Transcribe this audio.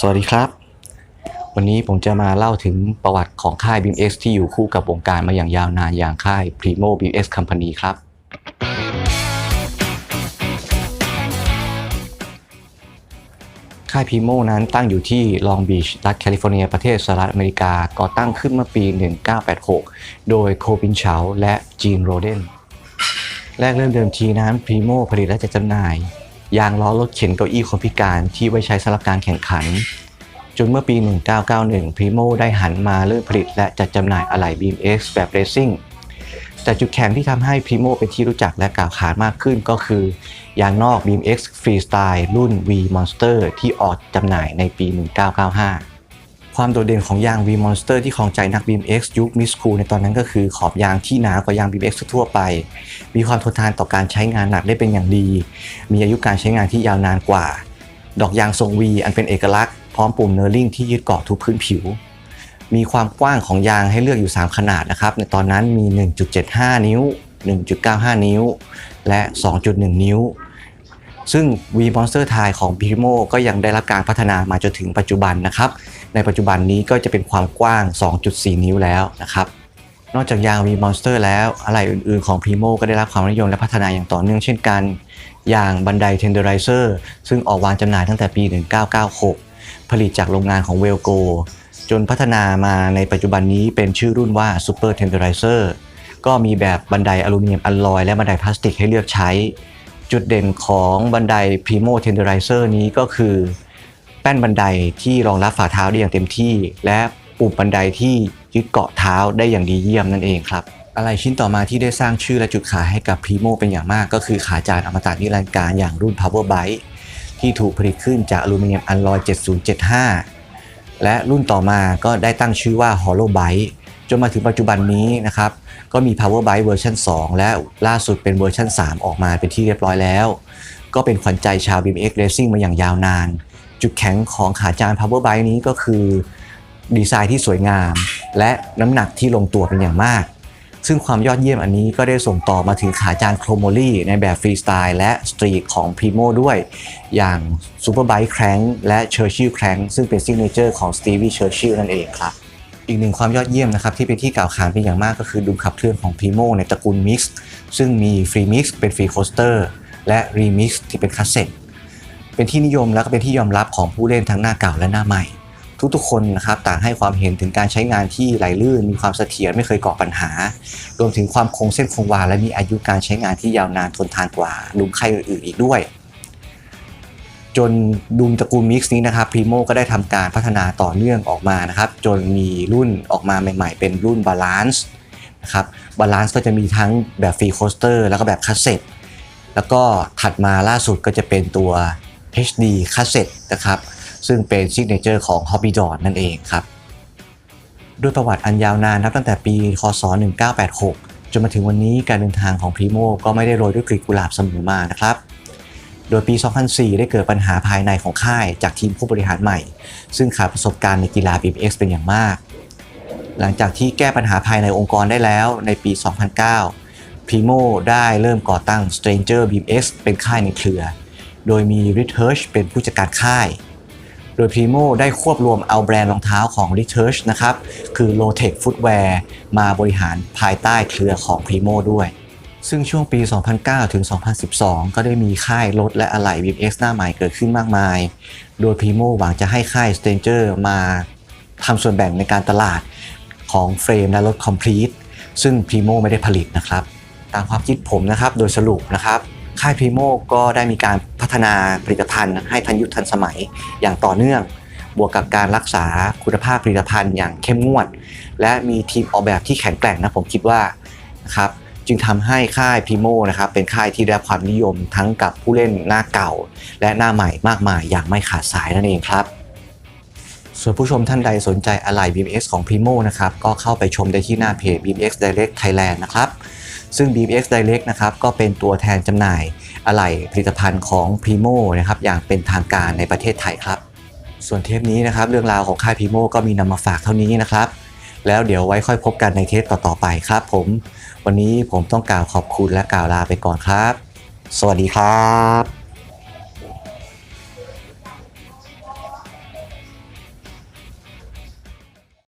สวัสดีครับ วันนี้ผมจะมาเล่าถึงประวัติของค่าย BMX ที่อยู่คู่กับวงการมาอย่างยาวนานอย่างค่าย Primo BMX Company ครับ ค่าย Primo นั้นตั้งอยู่ที่ลองบีชรัฐแคลิฟอร์เนียประเทศสหรัฐอเมริกา ก่อตั้งขึ้นเมื่อปี 1986 โดยโคบินเฉาและจีนโรเดน แรกเริ่มเดิมทีนั้น Primo ผลิตและจัดจำหน่าย ยางล้อรถเข็นเก้าอี้คนพิการที่ไว้ใช้สำหรับการแข่งขัน จนเมื่อปี 1991 Primo ได้หันมาเริ่มผลิตและจัดจำหน่ายอะไหล่ BMX แบบเรซิ่งแต่จุดแข็งที่ทำให้ Primo เป็นที่รู้จักและกล่าวขานมากขึ้นก็คือ ยางนอก BMX Freestyle รุ่น V Monster ที่ออกจำหน่ายในปี 1995 ความโดดเด่นของยาง V Monster ที่ครองใจนัก BMX ยุคมิสคูในตอนนั้นก็คือขอบยางที่หนากว่ายาง BMX ทั่วไป มีความทนทานต่อการใช้งานหนักได้เป็นอย่างดี มีอายุการใช้งานที่ยาวนานกว่า ดอกยางทรง V อันเป็นเอกลักษณ์พร้อมปุ่มเนอร์ลิงที่ยึดเกาะทุกพื้นผิว มีความกว้างของยางให้เลือกอยู่ 3 ขนาดนะครับ ในตอนนั้นมี 1.75 นิ้ว 1.95 นิ้ว และ 2.1 นิ้ว ซึ่ง V Monster t i ของ Primo ก็ยังได้รับการพัฒนามาจนถึงปัจจุบันนะครับ ในปัจจุบันนี้ก็จะเป็นความกว้าง 2.4 นิ้วแล้วนะครับ นอกจากยาง V Monster แล้วอะไหล่อื่นๆของ Primo ก็ได้รับความนิยมและพัฒนาอย่างต่อเนื่องเช่นกัน อย่างบันได Tenderizer ซึ่งออกวางจำหน่ายตั้งแต่ปี 1996 ผลิตจากโรงงานของ w e l g o จนพัฒนามาในปัจจุบันนี้เป็นชื่อรุ่นว่า Super Tenderizer ก็มีแบบบันไดอลูมิเนียมอลลอยและบันไดพลาสติกให้เลือกใช้ จุดเด่นของบันได Primo Tenderizer นี้ก็คือ แป้นบันไดที่รองรับฝ่าเท้าได้อย่างเต็มที่ และปุ่มบันไดที่ยึดเกาะเท้าได้อย่างดีเยี่ยมนั่นเองครับ อะไรชิ้นต่อมาที่ได้สร้างชื่อและจุดขายให้กับ Primo เป็นอย่างมาก ก็คือขาจานอมตะนิรันดร์การอย่างรุ่น Power Bite ที่ถูกผลิตขึ้นจากอลูมิเนียมอลลอย7075 และรุ่นต่อมาก็ได้ตั้งชื่อว่า Hollow Bite จนมาถึงปัจจุบันนี้นะครับก็มี Power Bite เวอร์ชัน2 และล่าสุดเป็นเวอร์ชัน3 ออกมาเป็นที่เรียบร้อยแล้ว ก็เป็นขวัญใจชาว BMX Racing มาอย่างยาวนาน จุดแข็งของขาจาน Power Bite นี้ก็คือ ดีไซน์ที่สวยงาม และน้ำหนักที่ลงตัวเป็นอย่างมาก ซึ่งความยอดเยี่ยมอันนี้ก็ได้ส่งต่อมาถึงขาจานโครโมลี่ในแบบฟรีสไตล์และสตรีทของ Primo ด้วย อย่าง Superbike Crank และ Churchill Crank ซึ่งเป็นซิกเนเจอร์ของ Stevie Churchill นั่นเองครับ อีกหนึ่งความยอดเยี่ยมนะครับที่เป็นที่กล่าวขานเป็นอย่างมากก็คือดุมขับเคลื่อนของ Primo ในตระกูล Mix ซึ่งมี Free Mix เป็น Free Coaster และ Remix ที่เป็นคัสเซ็ตเป็นที่นิยมและก็เป็นที่ยอมรับของผู้เล่นทั้งหน้าเก่าและหน้าใหม่ ทุกๆคนนะครับต่างให้ความเห็นถึงการใช้งานที่ไหลลื่น มีความเสถียรไม่เคยก่อปัญหา รวมถึงความคงเส้นคงวาและมีอายุการใช้งานที่ยาวนานทนทานกว่าดุมค่อื่นๆอีกด้วย จนดุมตระกูลมิกซ์นี้นะครับพรีโมก็ได้ทำการพัฒนาต่อเนื่องออกมานะครับ จนมีรุ่นออกมาใหม่ๆ เป็นรุ่นบาลานซ์นะครับบาลานซ์ก็จะมีทั้งแบบฟรีโคสเตอร์แล้วก็แบบคัสเซ็ตแล้วก็ถัดมาล่าสุดก็จะเป็นตัว HD คัสเซ็ตนะครับซึ่งเป็นซิกเนเจอร์ของ Hobby d o t นั่นเองครับด้วยประวัติอันยาวนานนับตั้งแต่ปี คศ 1986 จนมาถึงวันนี้การเดินทางของพรีโมก็ไม่ได้โรยด้วยกลีบกุหลาบเสมอมานะครับ โดยปี 2004 ได้เกิดปัญหาภายในของค่ายจากทีมผู้บริหารใหม่ ซึ่งขาดประสบการณ์ในกีฬา BMX เป็นอย่างมาก หลังจากที่แก้ปัญหาภายในองค์กรได้แล้วในปี 2009 Primo ได้เริ่มก่อตั้ง Stranger BMX เป็นค่ายในเครือ โดยมี Rich u r c h เป็นผู้จัดการค่าย โดย Primo ได้ควบรวมเอาแบรนด์รองเท้าของ Rich u r c h นะครับ คือ Lotech Footwear มาบริหารภายใต้เครือของ Primo ด้วย ซึ่งช่วงปี 2009 ถึง 2012 ก็ได้มีค่ายรถและอะไหล่ BMX หน้าใหม่เกิดขึ้นมากมาย โดย Primo หวังจะให้ค่าย Stranger มาทำส่วนแบ่งในการตลาดของเฟรมและรถ Complete ซึ่ง Primo ไม่ได้ผลิตนะครับ ตามความคิดผมนะครับ โดยสรุปนะครับค่าย Primo ก็ได้มีการพัฒนาผลิตภัณฑ์ ให้ทันยุคทันสมัยอย่างต่อเนื่อง บวกกับการรักษาคุณภาพผลิตภัณฑ์อย่างเข้มงวด และมีทีมออกแบบที่แข็งแกร่งนะผมคิดว่านะครับ จึงทำให้ค่าย Primo นะครับเป็นค่ายที่ได้รับความนิยมทั้งกับผู้เล่นหน้าเก่า และหน้าใหม่มากมายอย่างไม่ขาดสายนั่นเองครับ ส่วนผู้ชมท่านใดสนใจอะไหล่ BMX ของ Primo นะครับก็เข้าไปชมได้ที่หน้าเพจ BMX Direct Thailand นะครับซึ่ง BMX Direct นะครับก็เป็นตัวแทนจำหน่ายอะไหล่ผลิตภัณฑ์ของ Primo นะครับอย่างเป็นทางการในประเทศไทยครับ ส่วนเทปนี้นะครับเรื่องราวของค่าย Primo ก็มีนำมาฝากเท่านี้นะครับ แล้วเดี๋ยวไว้ค่อยพบกันในเทปต่อๆไปครับผม วันนี้ผมต้องกล่าวขอบคุณและกล่าวลาไปก่อนครับ สวัสดีครับ